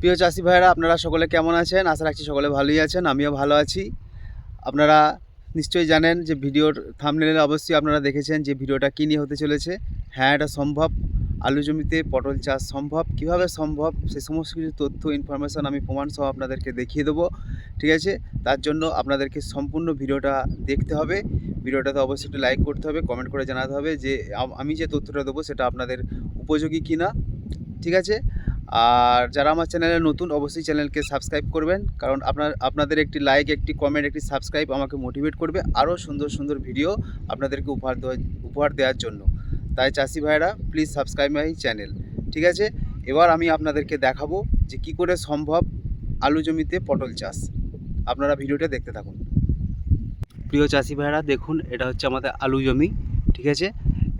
প্রিয় চাষি ভাইরা আপনারা সকলে কেমন আছেন? আশা রাখছি সকলে ভালোই আছেন, আমিও ভালো আছি। আপনারা নিশ্চয়ই জানেন যে ভিডিওর থামনেলে অবশ্যই আপনারা দেখেছেন যে ভিডিওটা কী নিয়ে হতে চলেছে। হ্যাঁ এটা সম্ভব। আলু জমিতে পটল চাষ সম্ভব। কীভাবে সম্ভব? সে সমস্ত কিছু তথ্য ইনফরমেশন আমি প্রমাণ সহ আপনাদেরকে দেখিয়ে দেবো। ঠিক আছে? তার জন্য আপনাদেরকে সম্পূর্ণ ভিডিওটা দেখতে হবে। ভিডিওটাতে অবশ্যই একটু লাইক করতে হবে কমেন্ট করে জানাতে হবে যে আমি যে তথ্যটা দেবো সেটা আপনাদের উপযোগী কিনা। ঠিক আছে? আর যারা আমার চ্যানেলে নতুন, অবশ্যই চ্যানেলকে সাবস্ক্রাইব করবেন। কারণ আপনার, আপনাদের একটি লাইক একটি কমেন্ট একটি সাবস্ক্রাইব আমাকে মোটিভেট করবে আরও সুন্দর সুন্দর ভিডিও আপনাদেরকে উপহার দেওয়া, উপহার দেওয়ার জন্য। তাই চাষি ভাইরা প্লিজ সাবস্ক্রাইব মাই চ্যানেল ঠিক আছে? এবার আমি আপনাদেরকে দেখাবো যে কি করে সম্ভব আলু জমিতে পটল চাষ। আপনারা ভিডিওটা দেখতে থাকুন। প্রিয় চাষি ভাইরা দেখুন, এটা হচ্ছে আমাদের আলু জমি। ঠিক আছে?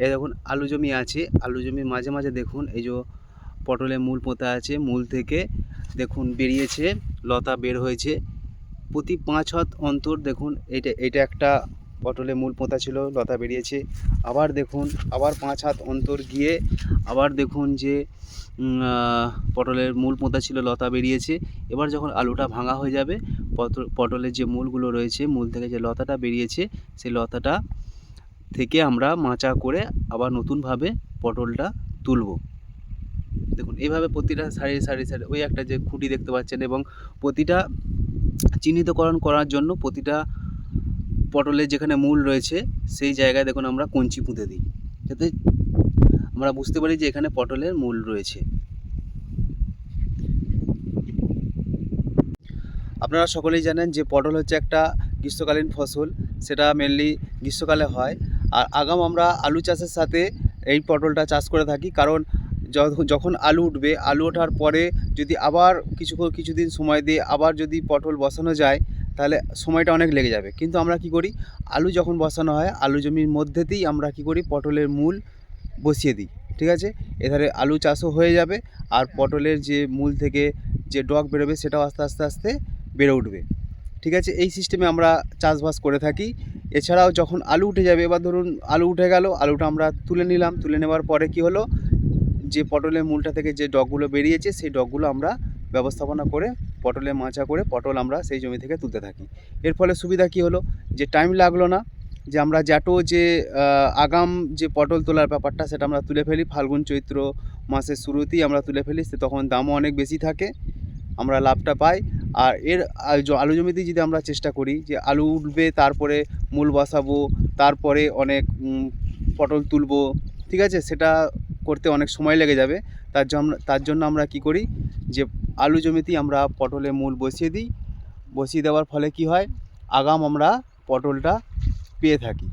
এ দেখুন, আলু জমি আছে। আলু জমি মাঝে মাঝে দেখুন, এই যে পটলে মূল পোঁতা আছে, মূল থেকে দেখুন বেরিয়েছে, লতা বের হয়েছে। প্রতি পাঁচ হাত অন্তর দেখুন এইটা এইটা একটা পটলে মূল পোঁতা ছিল, লতা বেরিয়েছে। আবার দেখুন, আবার পাঁচ হাত অন্তর গিয়ে আবার দেখুন যে পটলের মূল পোঁতা ছিল, লতা বেরিয়েছে। এবার যখন আলুটা ভাঙা হয়ে যাবে পটল পটলের যে মূলগুলো রয়েছে, মূল থেকে যে লতাটা বেরিয়েছে, সেই লতাটা থেকে আমরা মাচা করে আবার নতুনভাবে পটলটা তুলব। দেখুন এইভাবে প্রতিটা সারি সারি সারি ওই একটা যে খুঁটি দেখতে পাচ্ছেন এবং প্রতিটা চিহ্নিতকরণ করার জন্য প্রতিটা পটলের যেখানে মূল রয়েছে, সেই জায়গায় দেখুন আমরা কঞ্চি পুঁতে দিই, যাতে আমরা বুঝতে পারি যে এখানে পটলের মূল রয়েছে। আপনারা সকলেই জানেন যে পটল হচ্ছে একটা গ্রীষ্মকালীন ফসল, সেটা মেনলি গ্রীষ্মকালে হয়। আর আগাম আমরা আলু চাষের সাথে এই পটলটা চাষ করে থাকি, কারণ যখন- আলু উঠবে, আলু ওঠার পরে যদি আবার কিছু কিছুদিন সময় দিয়ে আবার যদি পটল বসানো যায়, তাহলে সময়টা অনেক লেগে যাবে। কিন্তু আমরা কি করি? আলু যখন বসানো হয়, আলু জমির মধ্যেতেই আমরা কি করি? পটলের মূল বসিয়ে দিই, ঠিক আছে? এধারে আলু চাষও হয়ে যাবে, আর পটলের যে মূল থেকে যে ডগ বেরোবে, সেটাও আস্তে আস্তে আস্তে বেড়ে উঠবে, ঠিক আছে? এই সিস্টেমে আমরা চাষবাস করে থাকি। এছাড়াও যখন আলু উঠে যাবে, এবার ধরুন আলু উঠে গেল, আলুটা আমরা তুলে নিলাম। তুলে নেওয়ার পরে কি হলো? যে পটলের মূলটা থেকে যে ডগগুলো বেরিয়েছে, সেই ডগগুলো আমরা ব্যবস্থাপনা করে পটলে মাচা করে, পটল আমরা সেই জমি থেকে তুলতে থাকি। এর ফলে সুবিধা কি হলো? যে টাইম লাগল না, যে আমরা জ্যাটো যে আগাম যে পটল তোলার ব্যাপারটা, সেটা আমরা তুলে ফেলি। ফাল্গুন চৈত্র মাসের শুরুতেই আমরা তুলে ফেলি, সে তখন দামও অনেক বেশি থাকে, আমরা লাভটা পাই। আর এর আলু জমিতে যদি আমরা চেষ্টা করি, যে আলু উঠবে, তারপরে মূল বসাবো, তারপরে অনেক পটল তুলবো, ঠিক আছে? সেটা করতে অনেক সময় লেগে যাবে। তার জন্য তার জন্য আমরা কি করি যে আলু জমিতেই আমরা পটলে মূল বসিয়ে দিই। বসিয়ে দেওয়ার ফলে কি হয়? আগাম আমরা পটলটা পেয়ে থাকি।